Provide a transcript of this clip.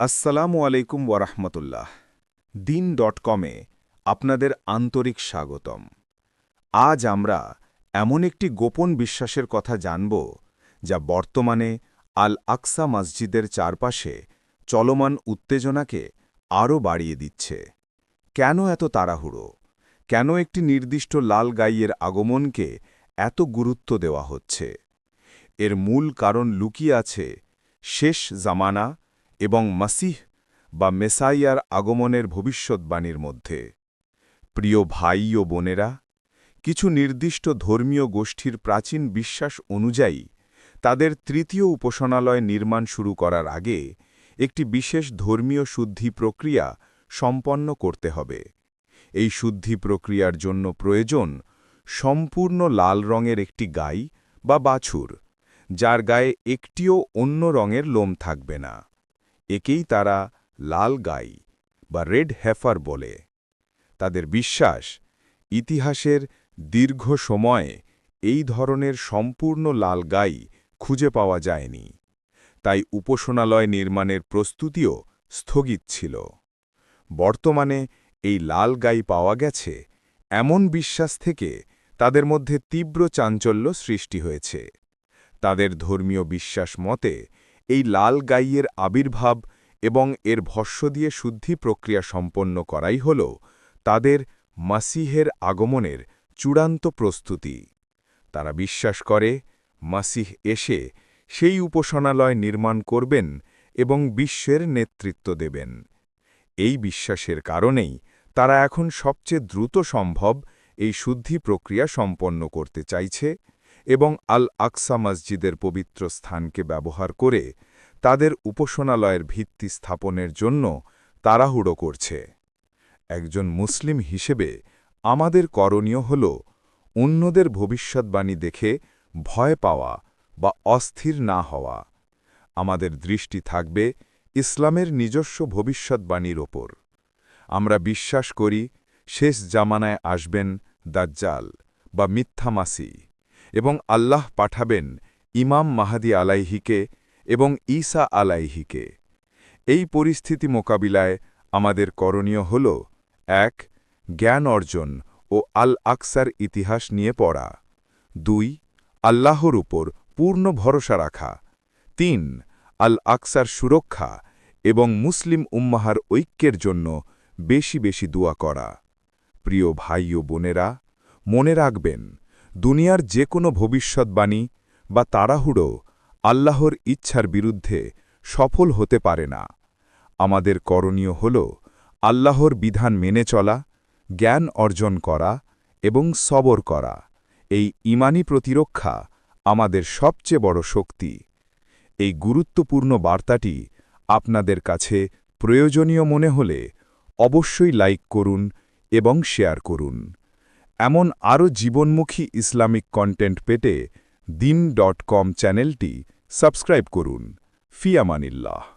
আসসালামু আলাইকুম ওয়ারাহমতুল্লাহ। দিন ডট কমে আপনাদের আন্তরিক স্বাগতম। আজ আমরা এমন একটি গোপন বিশ্বাসের কথা জানব, যা বর্তমানে আল আকসা মসজিদের চারপাশে চলমান উত্তেজনাকে আরও বাড়িয়ে দিচ্ছে। কেন এত তাড়াহুড়ো? কেন একটি নির্দিষ্ট লাল গাইয়ের আগমনকে এত গুরুত্ব দেওয়া হচ্ছে? এর মূল কারণ লুকিয়ে আছে শেষ জামানা এবং মাসিহ বা মেসাইয়ার আগমনের ভবিষ্যৎবাণীর মধ্যে। প্রিয় ভাই ও বোনেরা, কিছু নির্দিষ্ট ধর্মীয় গোষ্ঠীর প্রাচীন বিশ্বাস অনুযায়ী তাদের তৃতীয় উপাসনালয় নির্মাণ শুরু করার আগে একটি বিশেষ ধর্মীয় শুদ্ধি প্রক্রিয়া সম্পন্ন করতে হবে। এই শুদ্ধি প্রক্রিয়ার জন্য প্রয়োজন সম্পূর্ণ লাল রঙের একটি গাই বা বাছুর, যার গায়ে একটিও অন্য রঙের লোম থাকবে না। একেই তারা লাল গাই বা রেড হেফার বলে। তাদের বিশ্বাস, ইতিহাসের দীর্ঘ সময়ে এই ধরনের সম্পূর্ণ লাল গাই খুঁজে পাওয়া যায়নি। তাই উপাসনালয় নির্মাণের প্রস্তুতিও স্থগিত ছিল। বর্তমানে এই লাল গাই পাওয়া গেছে এমন বিশ্বাস থেকে তাদের মধ্যে তীব্র চাঞ্চল্য সৃষ্টি হয়েছে। তাদের ধর্মীয় বিশ্বাস মতে এই লাল গাইয়ের আবির্ভাব এবং এর ভস্য দিয়ে শুদ্ধি প্রক্রিয়া সম্পন্ন করাই হল তাদের মাসিহের আগমনের চূড়ান্ত প্রস্তুতি। তারা বিশ্বাস করে, মাসিহ এসে সেই উপাসনালয় নির্মাণ করবেন এবং বিশ্বের নেতৃত্ব দেবেন। এই বিশ্বাসের কারণেই তারা এখন সবচেয়ে দ্রুত সম্ভব এই শুদ্ধি প্রক্রিয়া সম্পন্ন করতে চাইছে। এবং আল আকসা মসজিদের পবিত্র স্থানকে ব্যবহার করে তাদের উপাসনালয়ের ভিত্তি স্থাপনের জন্য তাড়াহুড়ো করছে। একজন মুসলিম হিসেবে আমাদের করণীয় হল অন্যদের ভবিষ্যৎবাণী দেখে ভয় পাওয়া বা অস্থির না হওয়া। আমাদের দৃষ্টি থাকবে ইসলামের নিজস্ব ভবিষ্যৎবাণীর ওপর। আমরা বিশ্বাস করি শেষ জামানায় আসবেন দাজ্জাল বা মিথ্যামাসি এবং আল্লাহ পাঠাবেন ইমাম মাহাদি আলাইহিকে এবং ঈসা আলাইহিকে। এই পরিস্থিতি মোকাবিলায় আমাদের করণীয় হল, এক, জ্ঞান অর্জন ও আল আকসার ইতিহাস নিয়ে পড়া। দুই, আল্লাহর উপর পূর্ণ ভরসা রাখা। তিন আল আকসার সুরক্ষা এবং মুসলিম উম্মাহার ঐক্যের জন্য বেশি বেশি দোয়া করা। প্রিয় ভাই ও বোনেরা, মনে রাখবেন দুনিয়ার যে কোনো ভবিষ্যৎবাণী বা তাড়াহুড়ো আল্লাহর ইচ্ছার বিরুদ্ধে সফল হতে পারে না। আমাদের করণীয় হল আল্লাহর বিধান মেনে চলা, জ্ঞান অর্জন করা এবং সবর করা। এই ইমানি প্রতিরক্ষা আমাদের সবচেয়ে বড় শক্তি। এই গুরুত্বপূর্ণ বার্তাটি আপনাদের কাছে প্রয়োজনীয় মনে হলে অবশ্যই লাইক করুন এবং শেয়ার করুন। এমন আরও জীবনমুখী ইসলামিক কন্টেন্ট পেতে দিন ডট কম চ্যানেলটি সাবস্ক্রাইব করুন। ফিয়ামানিল্লাহ।